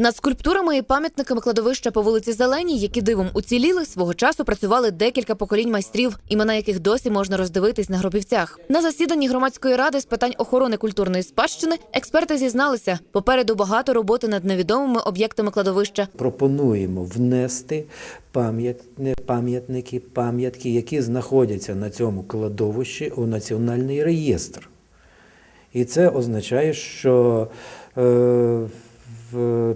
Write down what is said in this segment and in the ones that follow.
Над скульптурами і пам'ятниками кладовища по вулиці Зеленій, які дивом уціліли, свого часу працювали декілька поколінь майстрів, імена яких досі можна роздивитись на гробівцях. На засіданні громадської ради з питань охорони культурної спадщини експерти зізналися, попереду багато роботи над невідомими об'єктами кладовища. Пропонуємо внести пам'ятни- пам'ятники, пам'ятки, які знаходяться на цьому кладовищі у національний реєстр. І це означає, що е,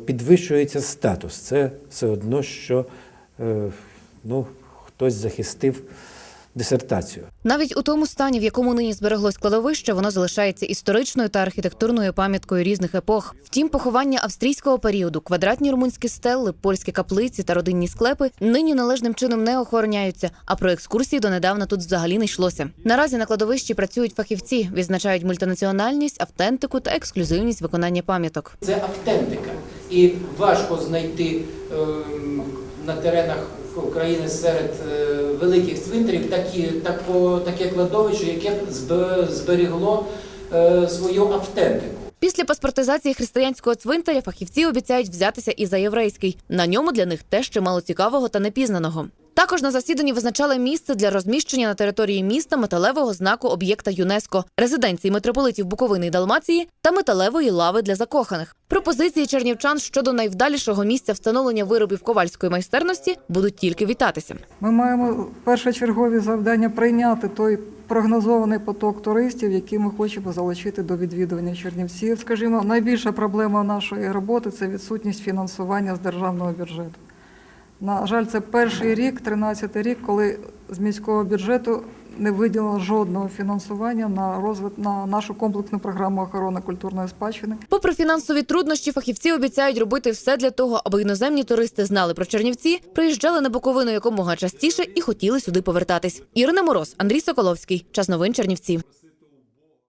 підвищується статус. Це все одно, що е, ну, хтось захистив дисертацію. Навіть у тому стані, в якому нині збереглось кладовище, воно залишається історичною та архітектурною пам'яткою різних епох. Втім, поховання австрійського періоду, квадратні румунські стелли, польські каплиці та родинні склепи нині належним чином не охороняються. А про екскурсії донедавна тут взагалі не йшлося. Наразі на кладовищі працюють фахівці, відзначають мультинаціональність, автентику та ексклюзивність виконання пам'яток. Це автентика. І важко знайти ем, на теренах України серед е, великих цвинтарів такі, тако, таке кладовище, яке б зб- зберігло е, свою автентику. Після паспортизації християнського цвинтаря фахівці обіцяють взятися і за єврейський. На ньому для них теж чимало цікавого та непізнаного. Також на засіданні визначали місце для розміщення на території міста металевого знаку об'єкта ЮНЕСКО, резиденції митрополитів Буковини і Далмації та металевої лави для закоханих. Пропозиції чернівчан щодо найвдалішого місця встановлення виробів ковальської майстерності будуть тільки вітатися. Ми маємо першочергові завдання прийняти той прогнозований поток туристів, який ми хочемо залучити до відвідування Чернівців. Скажімо, найбільша проблема нашої роботи це відсутність фінансування з державного бюджету. На жаль, це перший рік, 13-й рік, коли з міського бюджету не виділено жодного фінансування на розвит на нашу комплексну програму охорони культурної спадщини. Попри фінансові труднощі, фахівці обіцяють робити все для того, аби іноземні туристи знали про Чернівці, приїжджали на Буковину якомога частіше і хотіли сюди повертатись. Ірина Мороз, Андрій Соколовський. Час новин Чернівці.